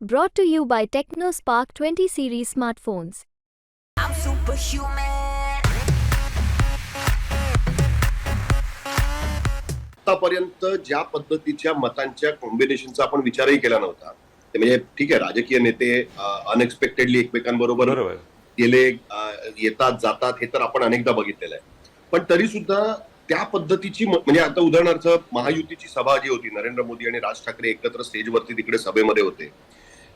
Brought to you by TechnoSpark 20 series smartphones. I'm superhuman. आतापर्यंत ज्या पद्धतीच्या मतांच्या कॉम्बिनेशनचा आपण विचारही केला नव्हता ते म्हणजे ठीक आहे राजकीय नेते अनएक्सपेक्टेडली एकमेकांबरोबर बरोबर गेले येतात जातात हे तर आपण अनेकदा बघितलेलं आहे पण तरी सुद्धा त्या पद्धतीची म्हणजे आता उदाहरणार्थ महायुतीची सभा जी होती नरेंद्र मोदी आणि राज ठाकरे एकत्र स्टेजवरती तिकडे सभेमध्ये होते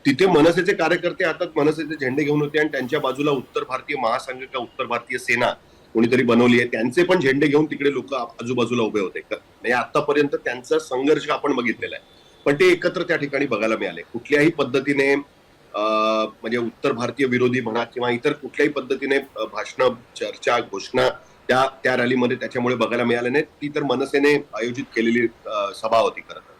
तिथे मनसेचे कार्यकर्ते आता मनसेचे झेंडे घेऊन होते आणि त्यांच्या बाजूला उत्तर भारतीय महासंघ किंवा उत्तर भारतीय सेना कोणीतरी बनवली आहे. त्यांचे पण झेंडे घेऊन तिकडे लोक आजूबाजूला उभे होते. नाही म्हणजे आतापर्यंत त्यांचा संघर्ष आपण बघितलेला आहे. पण ते एकत्र त्या ठिकाणी बघायला मिळाले. कुठल्याही पद्धतीने अं, म्हणजे उत्तर भारतीय विरोधी म्हणा किंवा इतर कुठल्याही पद्धतीने भाषण भाषणं चर्चा घोषणा त्या त्या रॅलीमध्ये त्याच्यामुळे बघायला मिळाले नाही ती तर मनसेने आयोजित केलेली सभा होती खरं तर.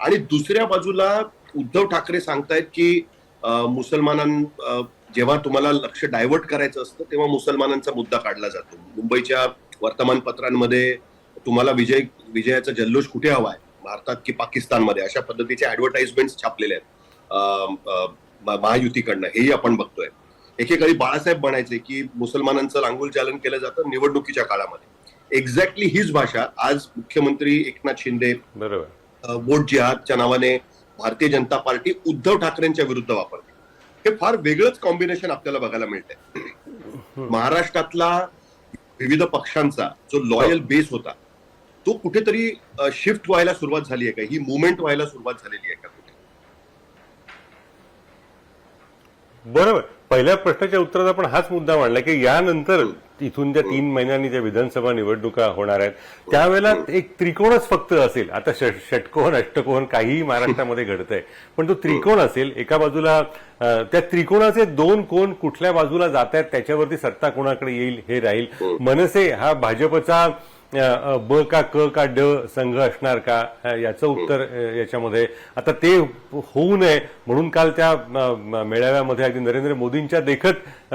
आणि दुसऱ्या बाजूला उद्धव ठाकरे सांगतायत की मुसलमानां जेव्हा तुम्हाला लक्ष डायव्हर्ट करायचं असतं तेव्हा मुसलमानांचा मुद्दा काढला जातो. मुंबईच्या वर्तमानपत्रांमध्ये तुम्हाला विजय विजयाचा जल्लोष कुठे हवा आहे? भारतात की पाकिस्तानमध्ये? अशा पद्धतीचे ऍडव्हर्टाइजमेंट छापलेले आहेत. महायुतीकडनं. हेही आपण बघतोय. एकेकाळी बाळासाहेब म्हणायचे की मुसलमानांचं रांगोल चालन केलं जातं निवडणुकीच्या काळामध्ये. एक्झॅक्टली हीच भाषा आज मुख्यमंत्री एकनाथ शिंदे वोट जिहादच्या नावाने भारतीय जनता पार्टी उद्धव ठाकरेंच्या विरुद्ध वापरते. हे फार वेगळंच कॉम्बिनेशन आपल्याला बघायला मिळतंय. महाराष्ट्रातला विविध पक्षांचा जो लॉयल बेस होता तो कुठेतरी शिफ्ट व्हायला सुरुवात झाली आहे का? ही मुवमेंट व्हायला सुरुवात झालेली आहे का कुठे? बरोबर. पहिल्या प्रश्नाच्या उत्तरात आपण हाच मुद्दा मांडला की यानंतर इथून ज्या तीन महिन्यांनी ज्या विधानसभा निवडणुका होणार आहेत त्यावेळेला एक त्रिकोणच फक्त असेल. आता षटकोन अष्टकोन काहीही महाराष्ट्रामध्ये घडतंय. पण तो त्रिकोण असेल एका बाजूला त्या त्रिकोणाचे दोन कोण कुठल्या बाजूला जात आहेत त्याच्यावरती सत्ता कोणाकडे येईल हे राहील. मनसे हा भाजपचा ब का क का ड संघ असणार का? याचं उत्तर याच्यामध्ये. आता ते होऊ नये म्हणून काल त्या मेळाव्यामध्ये अगदी नरेंद्र मोदींच्या देखत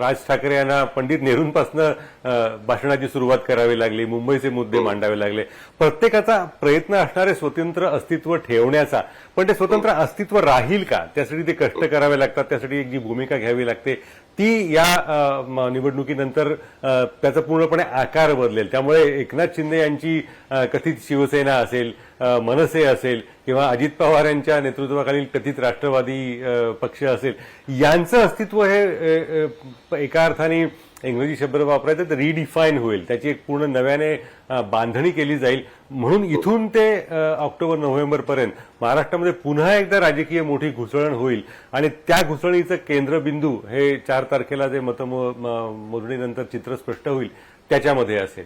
राज ठाकरे यांना पंडित नेहरूंपासनं भाषणाची सुरुवात करावी लागली. मुंबईचे मुद्दे मांडावे लागले. प्रत्येकाचा प्रयत्न असणारे स्वतंत्र अस्तित्व ठेवण्याचा. पण ते स्वतंत्र अस्तित्व राहील का? त्यासाठी ते कष्ट करावे लागतात. त्यासाठी एक जी भूमिका घ्यावी लागते ती या निवडणुकीनंतर त्याचं पूर्णपणे आकार बदलेल. त्यामुळे एकनाथ शिंदे यांची कथित शिवसेना असेल मनसे असेल किंवा अजित पवार यांच्या नेतृत्वाखालील कथित राष्ट्रवादी पक्ष असेल यांचं अस्तित्व हे एका अर्थाने इंग्रजी शब्द वापरायचं तर रिडिफाईन होईल. त्याची एक पूर्ण नव्याने बांधणी केली जाईल. म्हणून इथून ते ऑक्टोबर नोव्हेंबर पर्यंत महाराष्ट्रामध्ये पुन्हा एकदा राजकीय मोठी घुसळण होईल. आणि त्या घुसळणीचं केंद्रबिंदू हे चार तारखेला जे मतमोजणीनंतर चित्र स्पष्ट होईल त्याच्यामध्ये असेल.